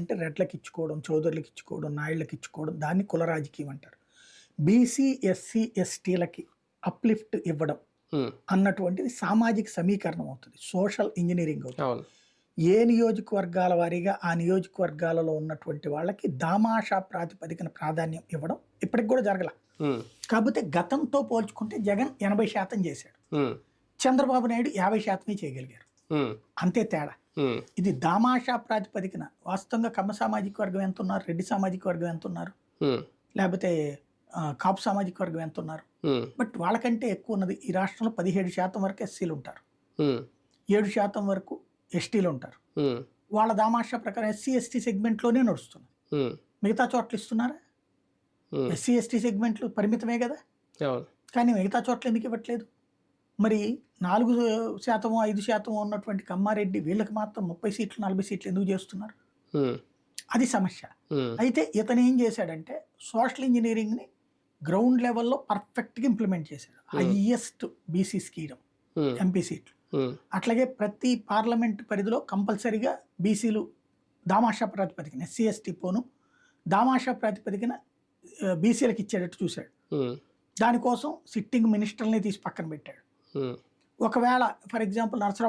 అంటే రెడ్లకి ఇచ్చుకోవడం చౌదరులకు ఇచ్చుకోవడం నాయుళ్ళకి ఇచ్చుకోవడం దాన్ని కుల రాజకీయం అంటారు. బీసీ ఎస్సీ ఎస్టీలకి అప్లిఫ్ట్ ఇవ్వడం అన్నటువంటిది సామాజిక సమీకరణం అవుతుంది. సోషల్ ఇంజనీరింగ్ అవుతుంది. ఏ నియోజకవర్గాల వారీగా ఆ నియోజకవర్గాలలో ఉన్నటువంటి వాళ్ళకి దామాషా ప్రాతిపదికన ప్రాధాన్యం ఇవ్వడం ఇప్పటికి కూడా జరగల. కాకపోతే గతంతో పోల్చుకుంటే జగన్ ఎనభై శాతం చేశాడు. చంద్రబాబు నాయుడు యాభై శాతమే చేయగలిగారు. అంతే తేడా. ఇది దామాషా ప్రాతిపదికన వాస్తవంగా కమ్మ సామాజిక వర్గం ఎంత ఉన్నారు రెడ్డి సామాజిక వర్గం ఎంత ఉన్నారు లేకపోతే కాపు సామాజిక వర్గం ఎంత ఉన్నారు బట్ వాళ్ళకంటే ఎక్కువ ఉన్నది ఈ రాష్ట్రంలో పదిహేడు శాతం వరకు ఎస్సీలు ఉంటారు. ఏడు శాతం వరకు ఎస్టీలు ఉంటారు. వాళ్ళ దామాషా ప్రకారం ఎస్సీ ఎస్టీ సెగ్మెంట్లోనే నడుస్తుంది. ఉమ్, మిగతా చోట్ల ఇస్తున్నారా? ఎస్సీ ఎస్టీ సెగ్మెంట్లు పరిమితమే కదా? కానీ మిగతా చోట్ల ఎందుకు ఇవ్వట్లేదు? మరి నాలుగు శాతము ఐదు శాతము ఉన్నటువంటి కమ్మారెడ్డి వీళ్ళకి మాత్రం ముప్పై సీట్లు నలభై సీట్లు ఎందుకు చేస్తున్నారు? అది సమస్య. అయితే ఇతను ఏం చేశాడంటే సోషల్ ఇంజనీరింగ్ని గ్రౌండ్ లెవెల్లో పర్ఫెక్ట్గా ఇంప్లిమెంట్ చేశాడు. Highest BC స్కీడం. ఎంపీ సీట్లు. అట్లాగే ప్రతి పార్లమెంట్ పరిధిలో కంపల్సరీగా బీసీలు దామాషా ప్రాతిపదికన ఎస్సీ ఎస్టీ పోను దామాషా ప్రాతిపదికన బీసీలకు ఇచ్చేటట్టు చూశాడు. దానికోసం సిట్టింగ్ మినిస్టర్ని తీసి పక్కన పెట్టాడు. ఒకవేళ ఫర్ ఎగ్జాంపుల్ నరసరావు